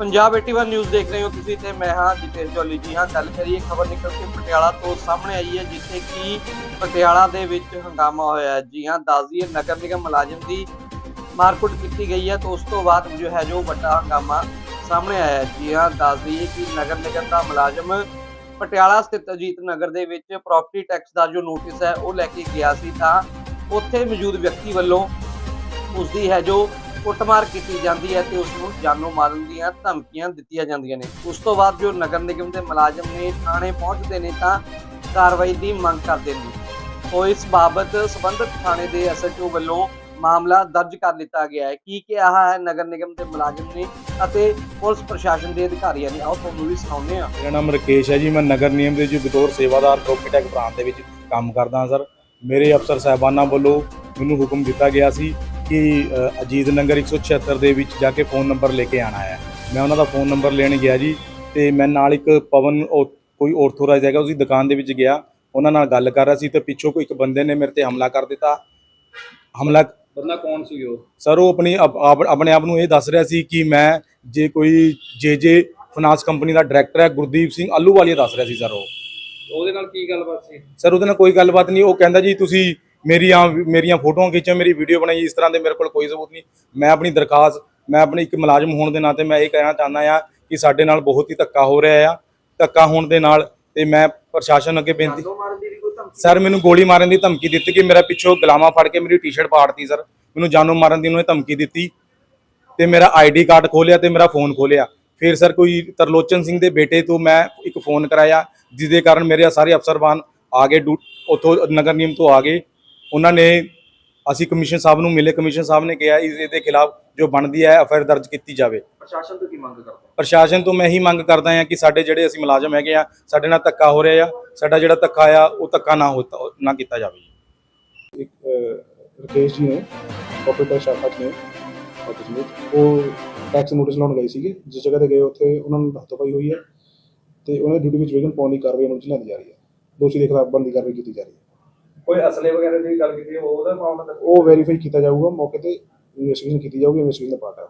Punjab 81 news ਦੇਖ ਰਹੇ ਹੋ ਤੁਸੀਂ ਤੇ ਮੈਂ ਹਾਂ ਜਿਤੇਸ਼ ਜੋਲੀ ਜੀ ਹਾਂ। ਗੱਲ ਕਰੀਏ ਖਬਰ ਨਿਕਲ ਕੇ ਪਟਿਆਲਾ ਤੋਂ ਸਾਹਮਣੇ ਆਈ ਹੈ, ਜਿੱਥੇ ਕਿ ਪਟਿਆਲਾ ਦੇ ਵਿੱਚ ਹੰਗਾਮਾ ਹੋਇਆ ਹੈ। ਜੀ ਹਾਂ ਦੱਸ ਨਗਰ ਨਿਗਮ ਮੁਲਾਜ਼ਮ ਦੀ ਮਾਰਕੁੱਟ ਕੀਤੀ ਗਈ ਹੈ, ਤਾਂ ਉਸ ਤੋਂ ਬਾਅਦ ਜੋ ਹੈ, ਜੋ ਵੱਡਾ ਹੰਗਾਮਾ ਸਾਹਮਣੇ ਆਇਆ ਹੈ। ਜੀ ਹਾਂ ਦੱਸ ਕਿ ਨਗਰ ਨਿਗਮ ਦਾ ਮੁਲਾਜ਼ਮ ਪਟਿਆਲਾ ਸਥਿਤ ਅਜੀਤ ਨਗਰ ਦੇ ਵਿੱਚ ਪ੍ਰਾਪਰਟੀ ਟੈਕਸ ਦਾ ਜੋ ਨੋਟਿਸ ਹੈ, ਉਹ ਲੈ ਕੇ ਗਿਆ ਸੀ। ਤਾਂ ਉੱਥੇ ਮੌਜੂਦ ਵਿਅਕਤੀ ਵੱਲੋਂ ਉਸ ਦੀ ਹੈ, ਜੋ ਕੁੱਟਮਾਰ ਕੀਤੀ ਜਾਂਦੀ ਹੈ ਤੇ ਉਸ ਨੂੰ ਜਾਨੋਂ ਮਾਰਨ ਦੀਆਂ ਧਮਕੀਆਂ ਦਿੱਤੀਆਂ ਜਾਂਦੀਆਂ ਨੇ। ਉਸ ਤੋਂ ਬਾਅਦ ਜੋ ਨਗਰ ਨਿਗਮ ਦੇ ਮੁਲਾਜ਼ਮ ਨੇ ਥਾਣੇ ਪਹੁੰਚਦੇ ਨੇ ਤਾਂ ਕਾਰਵਾਈ ਦੀ ਮੰਗ ਕਰਦੇ ਨੇ। ਸੋ ਇਸ ਬਾਬਤ ਸਬੰਧਤ ਥਾਣੇ ਦੇ ਐਸਐਚਓ ਵੱਲੋਂ ਮਾਮਲਾ ਦਰਜ ਕਰ ਲਿੱਤਾ ਗਿਆ ਹੈ। ਕੀ ਕਿਹਾ ਹੈ ਨਗਰ ਨਿਗਮ ਦੇ ਮੁਲਾਜ਼ਮ ਨੇ ਅਤੇ ਪੁਲਿਸ ਪ੍ਰਸ਼ਾਸਨ ਦੇ ਅਧਿਕਾਰੀਆਂ ਨੇ? ਆਓ ਤੁਹਾਨੂੰ ਵੀ ਸੁਣਾਉਂਦੇ ਹਾਂ। ਮੇਰਾ ਨਾਮ ਰਕੇਸ਼ ਹੈ ਜੀ। ਮੈਂ ਨਗਰ ਨਿਗਮ ਦੇ ਜੀ ਬਤੌਰ ਸੇਵਾਦਾਰ ਪ੍ਰੋਪਰਟੀ ਪ੍ਰਾਂਤ ਦੇ ਵਿੱਚ ਕੰਮ ਕਰਦਾ ਹਾਂ, ਸਰ। ਮੇਰੇ ਅਫਸਰ ਸਾਹਿਬਾਨਾਂ ਵੱਲੋਂ ਮੈਨੂੰ ਹੁਕਮ ਦਿੱਤਾ ਗਿਆ ਸੀ ਕਿ ਅਜੀਤ ਨਗਰ 176 ਦੇ ਵਿੱਚ ਜਾ ਕੇ ਫੋਨ ਨੰਬਰ ਲੈ ਕੇ ਆਣਾ ਹੈ। ਮੈਂ ਉਹਨਾਂ ਦਾ ਫੋਨ ਨੰਬਰ ਲੈਣ ਗਿਆ ਜੀ ਤੇ ਮੈਂ ਨਾਲ ਇੱਕ ਪਵਨ ਕੋਈ ਆਰਥੋਰਾਈਜ਼ ਹੈਗਾ ਉਸਦੀ ਦੁਕਾਨ ਦੇ ਵਿੱਚ ਗਿਆ। ਉਹਨਾਂ ਨਾਲ ਗੱਲ ਕਰ ਰਿਹਾ ਸੀ ਤੇ ਪਿੱਛੋਂ ਕੋਈ ਇੱਕ ਬੰਦੇ ਨੇ ਮੇਰੇ ਤੇ ਹਮਲਾ ਕਰ ਦਿੱਤਾ। ਹਮਲਾ ਬੰਦਾ ਕੌਣ ਸੀ ਉਹ? ਸਰ ਉਹ ਆਪਣੀ ਆਪ- ਆਪ- ਆਪਣੇ ਆਪ ਨੂੰ ਇਹ ਦੱਸ ਰਿਹਾ ਸੀ ਕਿ ਮੈਂ ਜੇ ਕੋਈ ਜੇ ਜੇ ਫਾਈਨਾਂਸ ਕੰਪਨੀ ਦਾ ਡਾਇਰੈਕਟਰ ਹੈ ਗੁਰਦੀਪ ਸਿੰਘ ਆਲੂਵਾਲੀਆ ਦੱਸ ਰਿਹਾ ਸੀ ਸਰ ਉਹ। ਉਹਦੇ ਨਾਲ ਕੀ ਗੱਲਬਾਤ ਸੀ? ਸਰ ਉਹਦੇ ਨਾਲ ਕੋਈ ਗੱਲਬਾਤ ਨਹੀਂ। ਉਹ ਕਹਿੰਦਾ ਜੀ ਤੁਸੀਂ ਮੇਰੀਆਂ ਮੇਰੀਆਂ ਫੋਟੋਆਂ ਖਿੱਚੋ ਮੇਰੀ ਵੀਡੀਓ ਬਣਾਈ ਇਸ ਤਰ੍ਹਾਂ ਦੇ ਮੇਰੇ ਕੋਲ ਕੋਈ ਸਬੂਤ ਨਹੀਂ। ਮੈਂ ਆਪਣੀ ਦਰਖਾਸਤ ਮੈਂ ਆਪਣੀ ਇੱਕ ਮੁਲਾਜ਼ਮ ਹੋਣ ਦੇ ਨਾਤੇ ਮੈਂ ਇਹ ਕਹਿਣਾ ਚਾਹੁੰਦਾ ਆ ਕਿ ਸਾਡੇ ਨਾਲ ਬਹੁਤ ਹੀ ਧੱਕਾ ਹੋ ਰਿਹਾ ਆ। ਧੱਕਾ ਹੋਣ ਦੇ ਨਾਲ ਤੇ ਮੈਂ ਪ੍ਰਸ਼ਾਸਨ ਅੱਗੇ ਬੇਨਤੀ ਸਰ ਮੈਨੂੰ ਗੋਲੀ ਮਾਰਨ ਦੀ ਧਮਕੀ ਦਿੱਤੀ ਕਿ ਮੇਰਾ ਪਿੱਛੋਂ ਗੁਲਾਮਾ ਫੜ ਕੇ ਮੇਰੀ ਟੀ-ਸ਼ਰਟ ਪਾੜਤੀ ਸਰ ਮੈਨੂੰ ਜਾਨੋਂ ਮਾਰਨ ਦੀ ਉਹਨੇ ਧਮਕੀ ਦਿੱਤੀ ਤੇ ਮੇਰਾ ਆਈਡੀ ਕਾਰਡ ਖੋਲਿਆ ਤੇ ਮੇਰਾ ਫੋਨ ਖੋਲਿਆ ਫਿਰ ਸਰ ਕੋਈ ਤਰਲੋਚਨ ਸਿੰਘ ਦੇ ਬੇਟੇ ਤੋਂ ਮੈਂ ਇੱਕ ਫੋਨ ਕਰਾਇਆ ਜਿਹਦੇ ਕਾਰਨ ਮੇਰੇ ਸਾਰੇ ਅਫਸਰਬਾਨ ਆ ਗਏ ਉੱਥੋਂ ਨਗਰ ਨਿਯਮ ਤੋਂ ਆ ਗਏ। ਉਹਨਾਂ ਨੇ ਅਸੀਂ ਕਮਿਸ਼ਨ ਸਾਹਿਬ ਨੂੰ ਮਿਲੇ ਕਮਿਸ਼ਨ ਸਾਹਿਬ ਨੇ ਕਿਹਾ ਇਸ ਦੇ ਖਿਲਾਫ ਜੋ ਬਣਦੀ ਹੈ ਐਫਆਈਆਰ ਦਰਜ ਕੀਤੀ ਜਾਵੇ। ਪ੍ਰਸ਼ਾਸਨ ਤੋਂ ਕੀ ਮੰਗ ਕਰਦਾ ਪ੍ਰਸ਼ਾਸਨ ਤੋਂ ਮੈਂ ਇਹੀ ਮੰਗ ਕਰਦਾ ਹਾਂ ਕਿ ਸਾਡੇ ਜਿਹੜੇ ਅਸੀਂ ਮੁਲਾਜ਼ਮ ਹੈਗੇ ਆ ਸਾਡੇ ਨਾਲ ਧੱਕਾ ਹੋ ਰਿਹਾ ਆ ਸਾਡਾ ਜਿਹੜਾ ਧੱਕਾ ਆ ਉਹ ਧੱਕਾ ਨਾ ਹੋਤਾ ਨਾ ਕੀਤਾ ਜਾਵੇ ਇੱਕ ਰਕੇਸ਼ ਜੀ ਨੇ ਕਾਰਪੋਰੇਟਰ ਸ਼ਾਖਾ ਨੇ ਆਫਿਸ ਵਿੱਚ ਉਹ ਟੈਕਸ ਨੋਟਿਸ ਲਾਉਣ ਗਏ ਸੀਗੇ ਜਿਸ ਜਗ੍ਹਾ ਤੇ ਗਏ ਉੱਥੇ ਉਹਨਾਂ ਨੂੰ ਹੱਥੋਂ ਪਾਈ ਹੋਈ ਹੈ ਤੇ ਉਹਨਾਂ ਦੀ ਡਿਊਟੀ ਵਿੱਚ ਵਿਘਨ ਪਾਉਣ ਦੀ ਕਾਰਵਾਈ ਉਹਨਾਂ ਵਿੱਚ ਲਿਆਂਦੀ ਜਾ ਰਹੀ ਹੈ। ਦੋਸ਼ੀ ਦੇ ਖਿਲਾਫ ਬਣਦੀ ਕਾਰਵਾਈ ਕੀਤੀ ਜਾ ਰਹੀ ਹੈ। ਕੋਈ ਅਸਲੇ ਵਗੈਰਾ ਦੀ ਗੱਲ ਕੀਤੀ ਉਹਦਾ ਮਾਮਲਾ ਉਹ ਵੈਰੀਫਾਈ ਕੀਤਾ ਜਾਊਗਾ, ਮੌਕੇ ਤੇ ਇਨਵੈਸਟੀਗੇਸ਼ਨ ਕੀਤੀ ਜਾਊਗੀ ਇਨਵੈਸਟੀਗੇਸ਼ਨ ਦਾ ਪਾਰਟ ਹੈ